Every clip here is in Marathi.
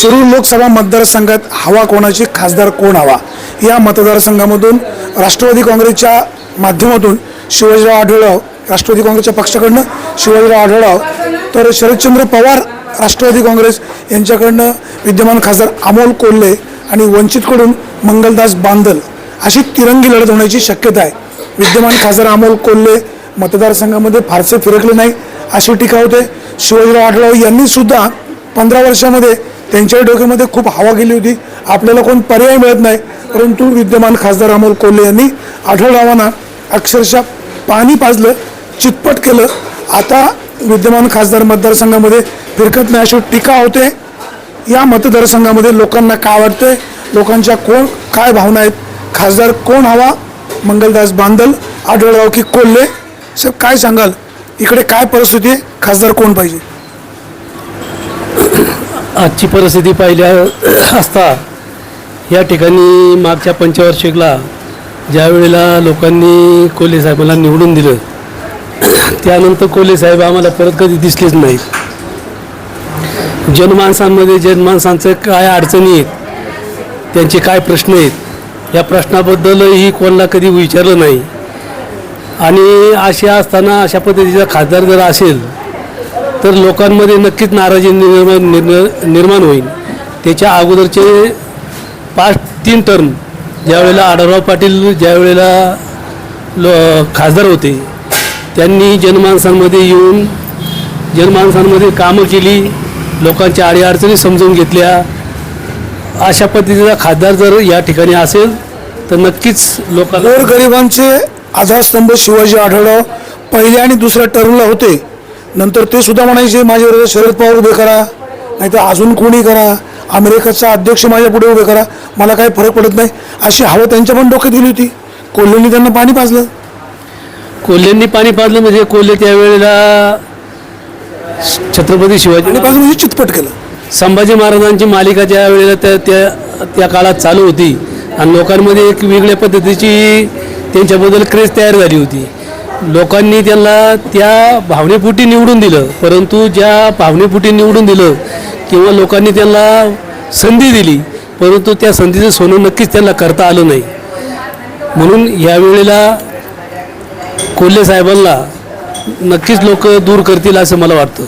शिरूर लोकसभा मतदारसंघात हवा कोणाची खासदार कोण हवा? या मतदारसंघामधून राष्ट्रवादी काँग्रेसच्या माध्यमातून शिवाजीराव आढळराव राष्ट्रवादी काँग्रेसच्या पक्षाकडनं शिवाजीराव आढळराव तर शरदचंद्र पवार राष्ट्रवादी काँग्रेस यांच्याकडनं विद्यमान खासदार अमोल कोल्हे आणि वंचितकडून मंगलदास बांदल अशी तिरंगी लढत होण्याची शक्यता आहे. विद्यमान खासदार अमोल कोल्हे मतदारसंघामध्ये फारसे फिरकले नाही अशी टीका होते. शिवाजीराव आढळराव यांनी सुद्धा पंधरा वर्षामध्ये त्यांच्या डोक्यामध्ये खूप हवा गेली होती. आपल्याला कोण पर्याय मिळत नाही. परंतु विद्यमान खासदार अमोल कोल्हे यांनी आठवडावांना अक्षरशः पाणी पाजलं चितपट केलं. आता विद्यमान खासदार मतदारसंघामध्ये फिरकत नाही अशी टीका होते. या मतदारसंघामध्ये लोकांना काय वाटतंय? लोकांच्या कोण काय भावना आहेत? खासदार कोण हवा? मंगलदास बांदल आढळराव की कोल्हे? सर काय सांगाल? इकडे काय परिस्थिती आहे? खासदार कोण पाहिजे? आजची परिस्थिती पाहिल्या असता या ठिकाणी मागच्या पंचवार्षिकला ज्या वेळेला लोकांनी कोल्हे साहेबाला निवडून दिलं त्यानंतर कोल्हे साहेब आम्हाला परत कधी दिसलेच नाहीत. जनमानसांमध्ये जनमानसांचं काय अडचणी आहेत त्यांचे काय प्रश्न आहेत या प्रश्नाबद्दलही कोणाला कधी विचारलं नाही. आणि असे असताना अशा पद्धतीचा खासदार जर असेल तर लोकांमध्ये नक्कीच नाराजी निर्माण निर्माण होईल. त्याच्या अगोदरचे पाच तीन टर्म ज्यावेळेला आढळराव पाटील ज्यावेळेला लो खासदार होते त्यांनी जनमानसांमध्ये येऊन जनमानसांमध्ये कामं केली लोकांच्या अडीअडचणी समजून घेतल्या. अशा पद्धतीचा खासदार जर या ठिकाणी असेल तर नक्कीच लोकांना गोरगरिबांचे आधारस्तंभ शिवाजी आढळराव पहिल्या आणि दुसऱ्या टर्मला होते. नंतर ते सुद्धा म्हणायचे माझ्याबरोबर शरद पवार उभे करा नाहीतर अजून कोणी करा अमेरिकेचा अध्यक्ष माझ्या पुढे उभे करा मला काही फरक पडत नाही. अशी हवं त्यांच्या पण डोक्यात गेली होती. कोल्हेंनी त्यांना पाणी पाजलं. कोल्हेंनी पाणी पाजलं म्हणजे कोल्हे त्यावेळेला छत्रपती शिवाजी म्हणजे चितपट केलं. संभाजी महाराजांची मालिका ज्या वेळेला त्या त्या त्या काळात चालू होती आणि लोकांमध्ये एक वेगळ्या पद्धतीची त्यांच्याबद्दल क्रेज तयार झाली होती. लोकांनी त्यांना त्या भावनेपोटी निवडून दिलं परंतु ज्या भावनेपुटी निवडून दिलं किंवा लोकांनी त्यांना संधी दिली परंतु त्या संधीचं सोनं नक्कीच त्यांना करता आलं नाही. म्हणून यावेळेला कोल्हे साहेबांना नक्कीच लोक दूर करतील असं मला वाटतं.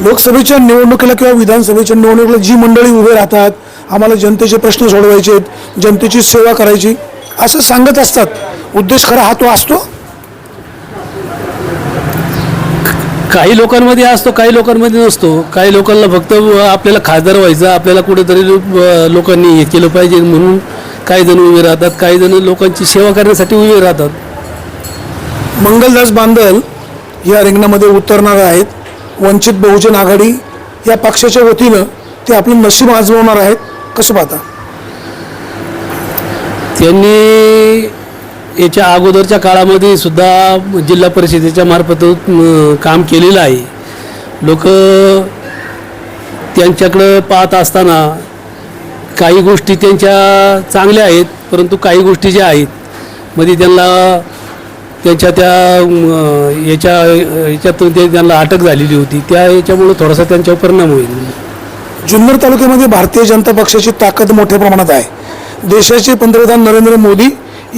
लोकसभेच्या निवडणुकीला किंवा विधानसभेच्या निवडणुकीला जी मंडळी उभे राहतात आम्हाला जनतेचे प्रश्न सोडवायचे आहेत जनतेची सेवा करायची असं सांगत असतात. उद्देश खरा हा तो असतो? काही लोकांमध्ये असतो काही लोकांमध्ये नसतो. काही लोकांना फक्त आपल्याला खासदार व्हायचं आपल्याला कुठेतरी लोकांनी हे केलं पाहिजे म्हणून काही जण उभे राहतात काही जण लोकांची सेवा करण्यासाठी उभे राहतात. मंगलदास बांदल या रिंगणामध्ये उतरणार आहेत. वंचित बहुजन आघाडी या पक्षाच्या वतीनं ते आपलं नशीब आजवणार आहेत. कसं पाहता? त्यांनी याच्या अगोदरच्या काळामध्ये सुद्धा जिल्हा परिषदेच्या मार्फत काम केलेलं आहे. लोक त्यांच्याकडं पाहत असताना काही गोष्टी त्यांच्या चांगल्या आहेत परंतु काही गोष्टी ज्या आहेत मध्ये त्यांना त्यांच्या त्या याच्या याच्यातून ते त्यांना अटक झालेली होती. त्या याच्यामुळं थोडासा त्यांच्यावर परिणाम होईल. जुन्नर तालुक्यामध्ये भारतीय जनता पक्षाची ताकद मोठ्या प्रमाणात आहे. देशाचे पंतप्रधान नरेंद्र मोदी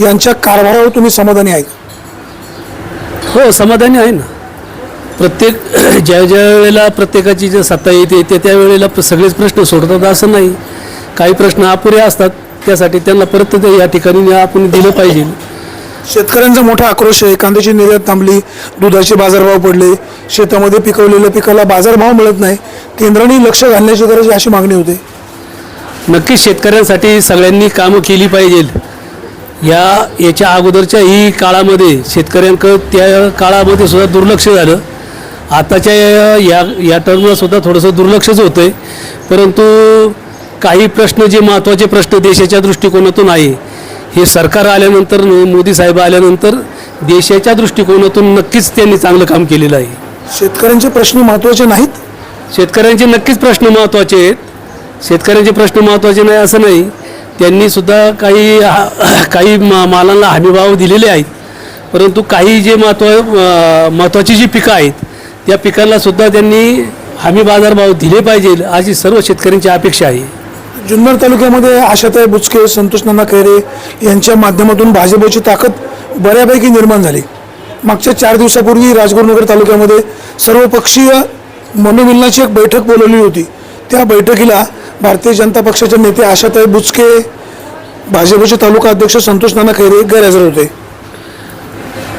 यांच्या कारभारावर तुम्ही समाधानी आहे? हो समाधानी आहे ना. प्रत्येक ज्या ज्या वेळेला प्रत्येकाची जे सत्ता येते त्या त्या वेळेला प- सगळेच प्रश्न सोडतात असं नाही. काही प्रश्न अपुरे असतात त्यासाठी त्यांना परत ते या ठिकाणी आपण दिलं पाहिजे. शेतकऱ्यांचा मोठा आक्रोश आहे. कांद्याची निर्यात थांबली दुधाचे बाजारभाव पडले शेतामध्ये पिकवलेल्या पिकाला बाजारभाव मिळत नाही. केंद्राने लक्ष घालण्याची गरज अशी मागणी होते. नक्कीच शेतकऱ्यांसाठी सगळ्यांनी कामं केली पाहिजे या याच्या अगोदरच्या ही काळामध्ये शेतकऱ्यांकडं त्या काळामध्ये सुद्धा दुर्लक्ष झालं. आताच्या या या टर्मला सुद्धा थोडंसं दुर्लक्षच होतं आहे परंतु काही प्रश्न जे महत्त्वाचे प्रश्न देशाच्या दृष्टिकोनातून आहे हे सरकार आल्यानंतर मोदी साहेब आल्यानंतर देशाच्या दृष्टिकोनातून नक्कीच त्यांनी चांगलं काम केलेलं आहे. शेतकऱ्यांचे प्रश्न महत्त्वाचे नाहीत? शेतकऱ्यांचे नक्कीच प्रश्न महत्त्वाचे आहेत. शेतकऱ्यांचे प्रश्न महत्त्वाचे नाही असं नाही. त्यांनी सुद्धा काही हा- काही मा मालांना हमीभाव दिलेले आहेत. परंतु काही जे महत्त्व महत्त्वाची जी पिकं आहेत त्या पिकांना सुद्धा त्यांनी हमी बाजारभाव दिले पाहिजे अशी सर्व शेतकऱ्यांची अपेक्षा आहे. जुन्नर तालुक्यामध्ये आशाताई बुचके संतोष नाना खैरे यांच्या माध्यमातून भाजपची ताकद बऱ्यापैकी निर्माण झाली. मागच्या चार दिवसापूर्वी राजगुरुनगर तालुक्यामध्ये सर्वपक्षीय मनोमिलनाची एक बैठक बोलवली होती. त्या बैठकीला भारतीय जनता पक्षाचे नेते आशाताई बुचके भाजपचे तालुका अध्यक्ष संतोष नाना खैरे गैरहजर होते.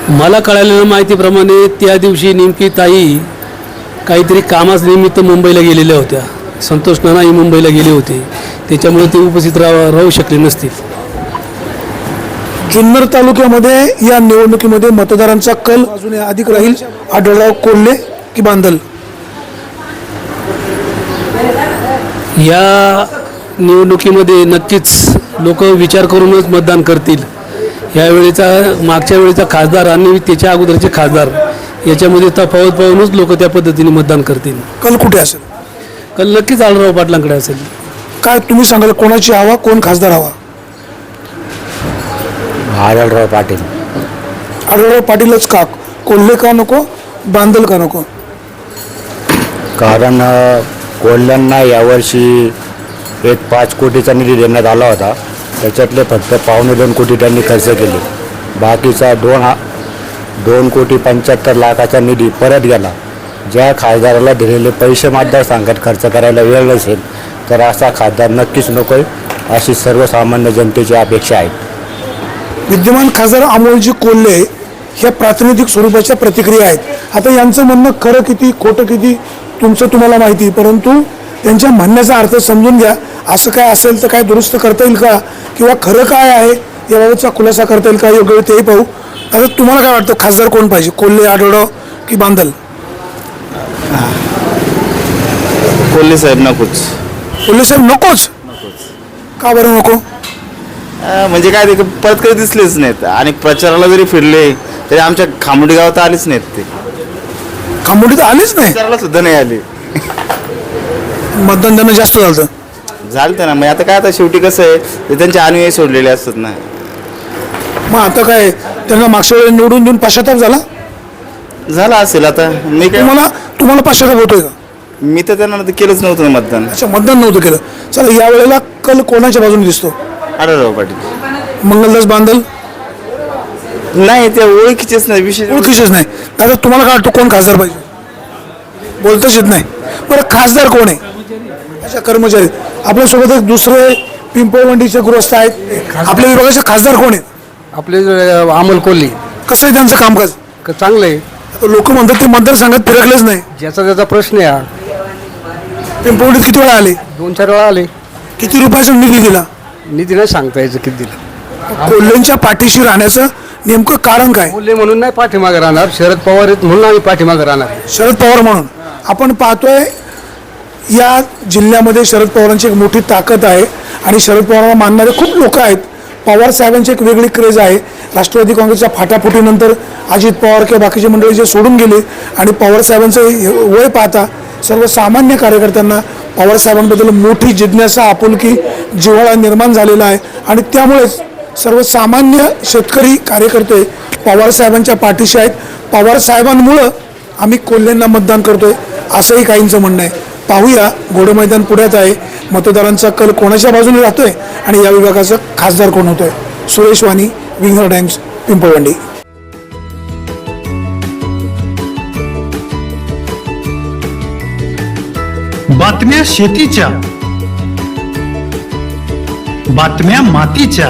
मला कळालेल्या माहितीप्रमाणे त्या दिवशी नेमकी ताई काहीतरी कामाच निमित्त मुंबईला गेलेल्या होत्या. संतोष नानाही मुंबईला गेले होते. त्याच्यामुळे ते उपस्थित राह राहू शकले नसतील. जुन्नर तालुक्यामध्ये या निवडणुकीमध्ये मतदारांचा कल अजून अधिक राहील. आढळराव कोल्हे की बांधल? या निवडणुकीमध्ये नक्कीच लोक विचार करूनच मतदान करतील. यावेळेचा मागच्या वेळेचा खासदार आणि त्याच्या अगोदरचे खासदार याच्यामध्ये तफावत पाहूनच लोक त्या पद्धतीने मतदान करतील. कल कुठे असेल? कल नक्कीच आळराव पाटलांकडे असेल. काय तुम्ही सांगाल कोणाची हवा कोण खासदार हवा? आढळराव पाटील. आढळराव पाटीलच का? कोल्हे का नको बांधल का नको? कारण अ, कोल्ह्यांना यावर्षी एक पाच कोटीचा निधी देण्यात आला होता. त्याच्यातले फक्त पावणे दोन कोटी त्यांनी खर्च केले. बाकीचा दोन हा दोन कोटी पंच्याहत्तर लाखाचा निधी परत गेला. ज्या खासदाराला दिलेले पैसे मतदारसंघात खर्च करायला वेळ नसेल तर असा खासदार नक्कीच नको अशी सर्वसामान्य जनतेची अपेक्षा आहे. विद्यमान खासदार अमोलजी कोल्हे ह्या प्रातिनिधिक स्वरूपाच्या प्रतिक्रिया आहेत. आता यांचं म्हणणं खरं किती खोटं किती तुमचं तुम्हाला माहिती परंतु त्यांच्या म्हणण्याचा अर्थ समजून घ्या. असं काय असेल तर काय दुरुस्त करता येईल का? किंवा खरं काय आहे? याबाबतचा खुलासा करता येईल का? योग्य वेळी तेही पाहू. आता तुम्हाला काय वाटतं? खासदार कोण पाहिजे? कोल्हे आढळराव की बांधल? कोल्हे साहेब नकोच. कोल्हे साहेब नकोच? का बरं नको? म्हणजे काय ते परत कधी दिसलेच नाहीत. आणि प्रचाराला जरी फिरले तरी आमच्या खामोडी गावात आलेच नाहीत ते. खांबोडीत आलेच नाही? प्रचाराला सुद्धा नाही आले. मतदान त्यांना जास्त झालं झालं ना मग आता काय आता शेवटी कसं आहे ते त्यांचे अनुयायी सोडलेले असतात ना. मग आता काय त्यांना मागच्या वेळेला निवडून देऊन पश्चाताप झाला? झालं असेल आता. मी काय तुम्हाला तुम्हाला पश्चाताप होतोय का? मी तर त्यांना केलंच नव्हतं ना मतदान. अच्छा मतदान नव्हतं केलं. चला या वेळेला कल कोणाच्या बाजूने दिसतो? आढळराव पाटील. मंगलदास बांधल नाही त्या ओळखीचेच नाही विशेष ओळखीचेच नाही. दादा तुम्हाला काय वाटतं कोण खासदार पाहिजे? बोलताच येत नाही. बरं खासदार कोण आहे? अच्छा कर्मचारी. आपल्यासोबत एक दुसरे पिंपळवंडीचे गृहस्थ आहेत. आपल्या विभागाचे खासदार कोण आहेत? आपले जे अमोल कोल्हे. कसं आहे त्यांचं कामकाज? क- चांगलं आहे. लोक म्हणतात ते मतदारसंघात फिरकलेच नाही. ज्याचा त्याचा प्रश्न आहे हा. पिंपळवंडीत किती वेळा आले? दोन चार वेळा आले. किती रुपयाचा निधी दिला? निधी नाही सांगता यायचं किती दिलं. कोल्हेंच्या पाठीशी राहण्याचं नेमकं कारण काय? कोल्हे म्हणून नाही पाठीमागे राहणार शरद पवार आहेत म्हणून आम्ही पाठीमागे राहणार. शरद पवार म्हणून. आपण पाहतोय या जिल्ह्यामध्ये शरद पवारांची एक मोठी ताकद आहे आणि शरद पवारांना मानणारे खूप लोक आहेत. पवार साहेबांची एक वेगळी क्रेज आहे. राष्ट्रवादी काँग्रेसच्या फाटाफुटीनंतर अजित पवार किंवा बाकीचे मंडळी जे सोडून गेले आणि पवार साहेबांचं वय पाहता सर्वसामान्य कार्यकर्त्यांना पवार साहेबांबद्दल मोठी जिज्ञासा आपुलकी जिव्हाळा निर्माण झालेला आहे. आणि त्यामुळेच सर्वसामान्य शेतकरी कार्यकर्ते पवार साहेबांच्या पाठीशी आहेत. पवार साहेबांमुळं आम्ही कोल्हेंना मतदान करतोय असंही काहींचं म्हणणं आहे. पाहूया घोडं मैदान पुढ्यात आहे. मतदारांचा कल कोणाच्या बाजूने राहतोय आणि या विभागाचं खासदार कोण होतोय? Suresh Wani winger Times Pimpalwandi. बातम्या शेतीच्या बातम्या मातीच्या.